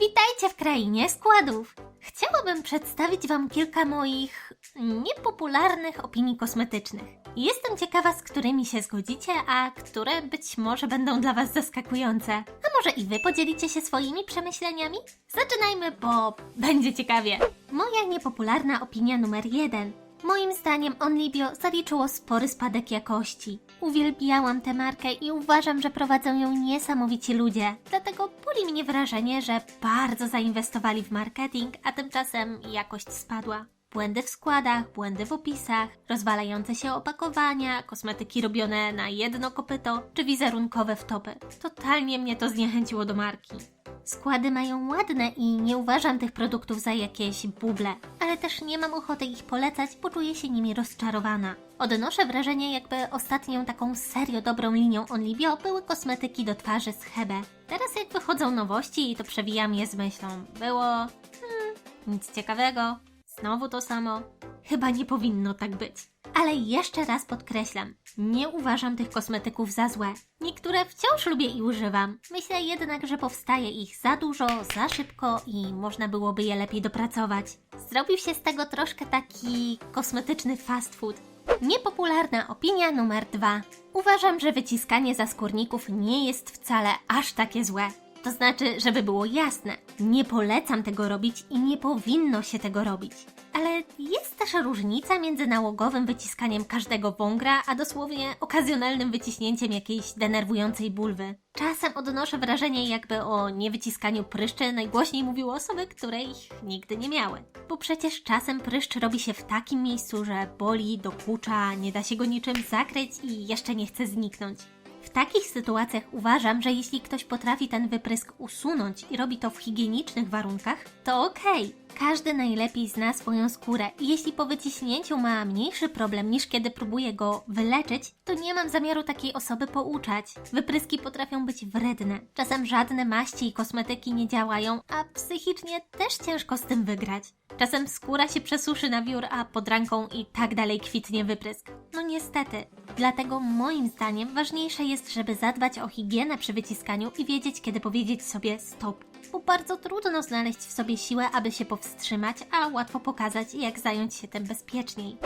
Witajcie w krainie składów. Chciałabym przedstawić Wam kilka moich niepopularnych opinii kosmetycznych. Jestem ciekawa, z którymi się zgodzicie, a które być może będą dla Was zaskakujące. A może i Wy podzielicie się swoimi przemyśleniami? Zaczynajmy, bo będzie ciekawie. Moja niepopularna opinia numer jeden. Moim zdaniem Onlibio zaliczyło spory spadek jakości. Uwielbiałam tę markę i uważam, że prowadzą ją niesamowici ludzie. Dlatego boli mnie wrażenie, że bardzo zainwestowali w marketing, a tymczasem jakość spadła. Błędy w składach, błędy w opisach, rozwalające się opakowania, kosmetyki robione na jedno kopyto czy wizerunkowe wtopy. Totalnie mnie to zniechęciło do marki. Składy mają ładne i nie uważam tych produktów za jakieś buble, ale też nie mam ochoty ich polecać, bo czuję się nimi rozczarowana. Odnoszę wrażenie, jakby ostatnią taką serio dobrą linią Onlibio były kosmetyki do twarzy z Hebe. Teraz jak wychodzą nowości, to przewijam je z myślą. Było... Hmm, nic ciekawego. Znowu to samo. Chyba nie powinno tak być. Ale jeszcze raz podkreślam, nie uważam tych kosmetyków za złe. Niektóre wciąż lubię i używam. Myślę jednak, że powstaje ich za dużo, za szybko i można byłoby je lepiej dopracować. Zrobił się z tego troszkę taki kosmetyczny fast food. Niepopularna opinia numer dwa. Uważam, że wyciskanie zaskórników nie jest wcale aż takie złe. To znaczy, żeby było jasne, nie polecam tego robić i nie powinno się tego robić. Ale jest też różnica między nałogowym wyciskaniem każdego wągra, a dosłownie okazjonalnym wyciśnięciem jakiejś denerwującej bulwy. Czasem odnoszę wrażenie, jakby o niewyciskaniu pryszczy najgłośniej mówiły osoby, które ich nigdy nie miały. Bo przecież czasem pryszcz robi się w takim miejscu, że boli, dokucza, nie da się go niczym zakryć i jeszcze nie chce zniknąć. W takich sytuacjach uważam, że jeśli ktoś potrafi ten wyprysk usunąć i robi to w higienicznych warunkach, to okej. Każdy najlepiej zna swoją skórę i jeśli po wyciśnięciu ma mniejszy problem niż kiedy próbuje go wyleczyć, to nie mam zamiaru takiej osoby pouczać. Wypryski potrafią być wredne. Czasem żadne maści i kosmetyki nie działają, a psychicznie też ciężko z tym wygrać. Czasem skóra się przesuszy na wiór, a pod ranką i tak dalej kwitnie wyprysk. No niestety. Dlatego moim zdaniem ważniejsze jest, żeby zadbać o higienę przy wyciskaniu i wiedzieć, kiedy powiedzieć sobie stop. Bo bardzo trudno znaleźć w sobie siłę, aby się powstrzymać, a łatwo pokazać, jak zająć się tym bezpieczniej.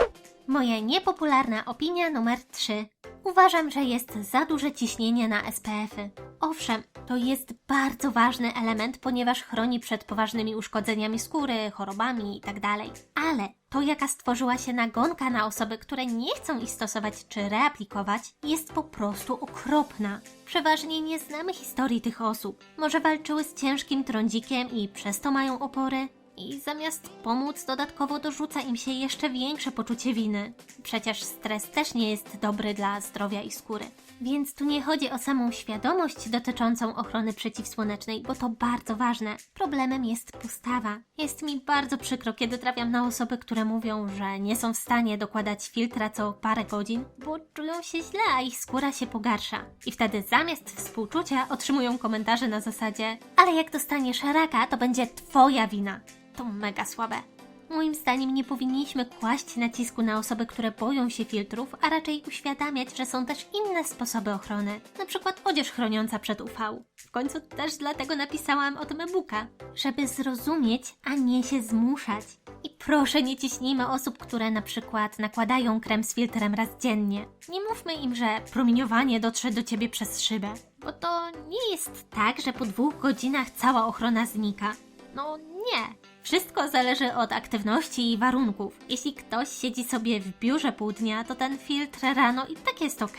Moja niepopularna opinia numer 3. Uważam, że jest za duże ciśnienie na SPF-y. Owszem, to jest bardzo ważny element, ponieważ chroni przed poważnymi uszkodzeniami skóry, chorobami itd. Ale to, jaka stworzyła się nagonka na osoby, które nie chcą ich stosować czy reaplikować, jest po prostu okropna. Przeważnie nie znamy historii tych osób. Może walczyły z ciężkim trądzikiem i przez to mają opory? I zamiast pomóc, dodatkowo dorzuca im się jeszcze większe poczucie winy. Przecież stres też nie jest dobry dla zdrowia i skóry. Więc tu nie chodzi o samą świadomość dotyczącą ochrony przeciwsłonecznej, bo to bardzo ważne. Problemem jest postawa. Jest mi bardzo przykro, kiedy trafiam na osoby, które mówią, że nie są w stanie dokładać filtra co parę godzin, bo czują się źle, a ich skóra się pogarsza. I wtedy zamiast współczucia otrzymują komentarze na zasadzie ale jak dostaniesz raka, to będzie twoja wina. To mega słabe. Moim zdaniem nie powinniśmy kłaść nacisku na osoby, które boją się filtrów, a raczej uświadamiać, że są też inne sposoby ochrony, przykład odzież chroniąca przed UV. W końcu też dlatego napisałam o tym e-booka, żeby zrozumieć, a nie się zmuszać. I proszę nie ciśnijmy osób, które na przykład nakładają krem z filtrem raz dziennie. Nie mówmy im, że promieniowanie dotrze do ciebie przez szybę, bo to nie jest tak, że po dwóch godzinach cała ochrona znika. No nie. Wszystko zależy od aktywności i warunków. Jeśli ktoś siedzi sobie w biurze pół dnia, to ten filtr rano i tak jest ok.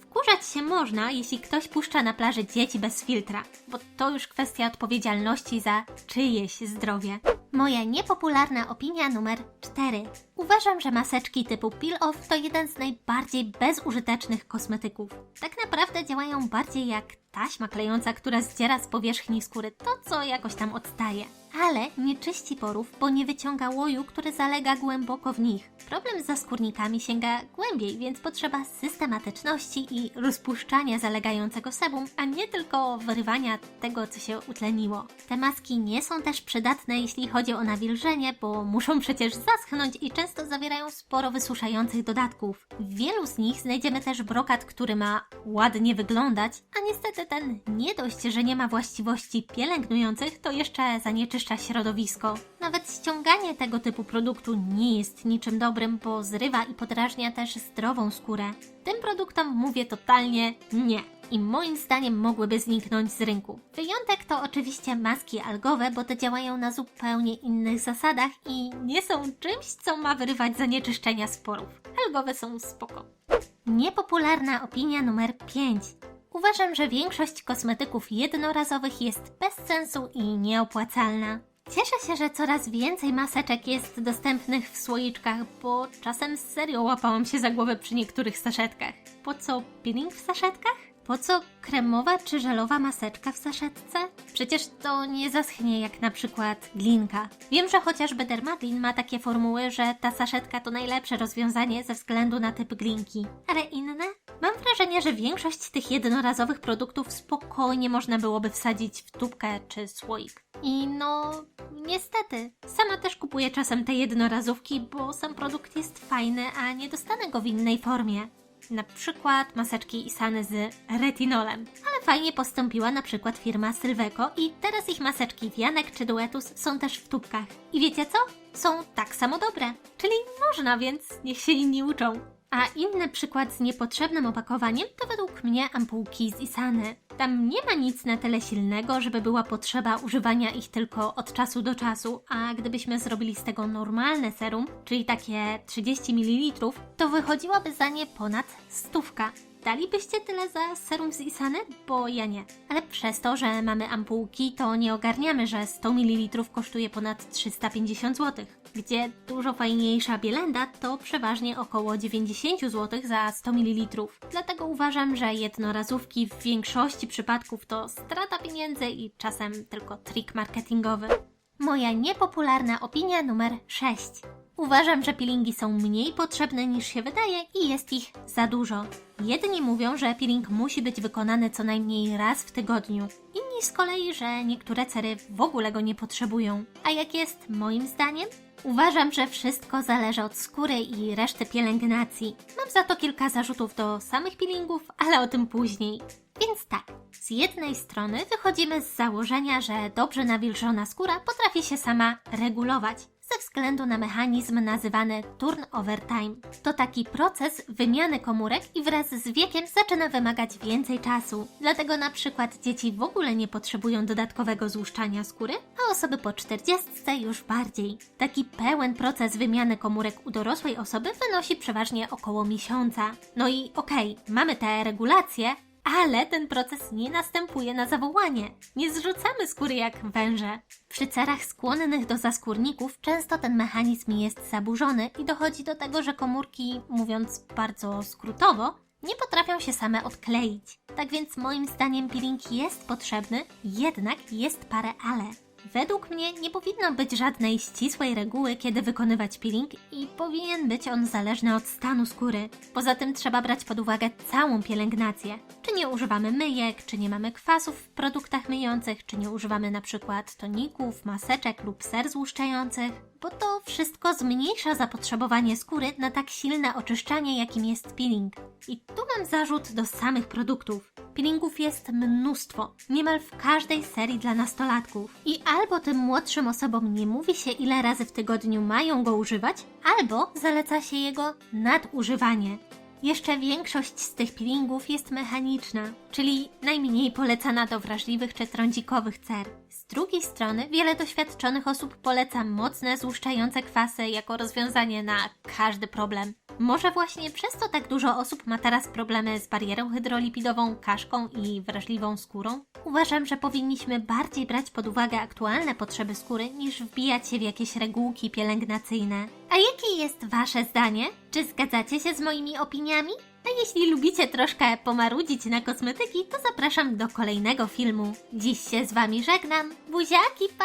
Wkurzać się można, jeśli ktoś puszcza na plaży dzieci bez filtra, bo to już kwestia odpowiedzialności za czyjeś zdrowie. Moja niepopularna opinia numer 4. Uważam, że maseczki typu peel-off to jeden z najbardziej bezużytecznych kosmetyków. Tak naprawdę działają bardziej jak taśma klejąca, która zdziera z powierzchni skóry to, co jakoś tam odstaje. Ale nie czyści porów, bo nie wyciąga łoju, który zalega głęboko w nich. Problem z zaskórnikami sięga głębiej, więc potrzeba systematyczności i rozpuszczania zalegającego sebum, a nie tylko wyrywania tego, co się utleniło. Te maski nie są też przydatne, jeśli chodzi o nawilżenie, bo muszą przecież zaschnąć i często zawierają sporo wysuszających dodatków. W wielu z nich znajdziemy też brokat, który ma ładnie wyglądać, a niestety że ten nie dość, że nie ma właściwości pielęgnujących, to jeszcze zanieczyszcza środowisko. Nawet ściąganie tego typu produktu nie jest niczym dobrym, bo zrywa i podrażnia też zdrową skórę. Tym produktom mówię totalnie nie. I moim zdaniem mogłyby zniknąć z rynku. Wyjątek to oczywiście maski algowe, bo te działają na zupełnie innych zasadach i nie są czymś, co ma wyrywać zanieczyszczenia z porów. Algowe są spoko. Niepopularna opinia numer 5. Uważam, że większość kosmetyków jednorazowych jest bez sensu i nieopłacalna. Cieszę się, że coraz więcej maseczek jest dostępnych w słoiczkach, bo czasem serio łapałam się za głowę przy niektórych saszetkach. Po co peeling w saszetkach? Po co kremowa czy żelowa maseczka w saszetce? Przecież to nie zaschnie jak na przykład glinka. Wiem, że chociażby Dermaglin ma takie formuły, że ta saszetka to najlepsze rozwiązanie ze względu na typ glinki. Ale inne? Wrażenie, że większość tych jednorazowych produktów spokojnie można byłoby wsadzić w tubkę czy słoik. I no, niestety, sama też kupuję czasem te jednorazówki, bo sam produkt jest fajny, a nie dostanę go w innej formie. Na przykład maseczki Isany z retinolem. Ale fajnie postąpiła na przykład firma Sylveco i teraz ich maseczki Wianek czy Duetus są też w tubkach. I wiecie co? Są tak samo dobre. Czyli można, więc niech się inni uczą. A inny przykład z niepotrzebnym opakowaniem to według mnie ampułki z Isany. Tam nie ma nic na tyle silnego, żeby była potrzeba używania ich tylko od czasu do czasu, a gdybyśmy zrobili z tego normalne serum, czyli takie 30 ml, to wychodziłaby za nie ponad stówka. Dalibyście tyle za serum z Isany? Bo ja nie. Ale przez to, że mamy ampułki, to nie ogarniamy, że 100 ml kosztuje ponad 350 zł. Gdzie dużo fajniejsza bielenda to przeważnie około 90 zł za 100 ml. Dlatego uważam, że jednorazówki w większości przypadków to strata pieniędzy i czasem tylko trik marketingowy. Moja niepopularna opinia numer 6. Uważam, że peelingi są mniej potrzebne niż się wydaje i jest ich za dużo. Jedni mówią, że peeling musi być wykonany co najmniej raz w tygodniu. Inni z kolei, że niektóre cery w ogóle go nie potrzebują. A jak jest moim zdaniem? Uważam, że wszystko zależy od skóry i reszty pielęgnacji. Mam za to kilka zarzutów do samych peelingów, ale o tym później. Więc tak, z jednej strony wychodzimy z założenia, że dobrze nawilżona skóra potrafi się sama regulować względu na mechanizm nazywany turnover time. To taki proces wymiany komórek i wraz z wiekiem zaczyna wymagać więcej czasu. Dlatego na przykład dzieci w ogóle nie potrzebują dodatkowego złuszczania skóry, a osoby po 40 już bardziej. Taki pełen proces wymiany komórek u dorosłej osoby wynosi przeważnie około miesiąca. No i okej, mamy te regulacje, ale ten proces nie następuje na zawołanie. Nie zrzucamy skóry jak węże. Przy cerach skłonnych do zaskórników często ten mechanizm jest zaburzony i dochodzi do tego, że komórki, mówiąc bardzo skrótowo, nie potrafią się same odkleić. Tak więc moim zdaniem peeling jest potrzebny, jednak jest parę ale. Według mnie nie powinno być żadnej ścisłej reguły, kiedy wykonywać peeling i powinien być on zależny od stanu skóry. Poza tym trzeba brać pod uwagę całą pielęgnację. Czy nie używamy myjek, czy nie mamy kwasów w produktach myjących, czy nie używamy przykład toników, maseczek lub ser złuszczających, bo to wszystko zmniejsza zapotrzebowanie skóry na tak silne oczyszczanie, jakim jest peeling. I tu mam zarzut do samych produktów. Peelingów jest mnóstwo, niemal w każdej serii dla nastolatków. I albo tym młodszym osobom nie mówi się, ile razy w tygodniu mają go używać, albo zaleca się jego nadużywanie. Jeszcze większość z tych peelingów jest mechaniczna, czyli najmniej polecana do wrażliwych czy trądzikowych cer. Z drugiej strony, wiele doświadczonych osób poleca mocne, złuszczające kwasy jako rozwiązanie na każdy problem. Może właśnie przez to tak dużo osób ma teraz problemy z barierą hydrolipidową, kaszką i wrażliwą skórą? Uważam, że powinniśmy bardziej brać pod uwagę aktualne potrzeby skóry niż wbijać się w jakieś regułki pielęgnacyjne. A jakie jest Wasze zdanie? Czy zgadzacie się z moimi opiniami? A jeśli lubicie troszkę pomarudzić na kosmetyki, to zapraszam do kolejnego filmu. Dziś się z Wami żegnam. Buziaki, pa!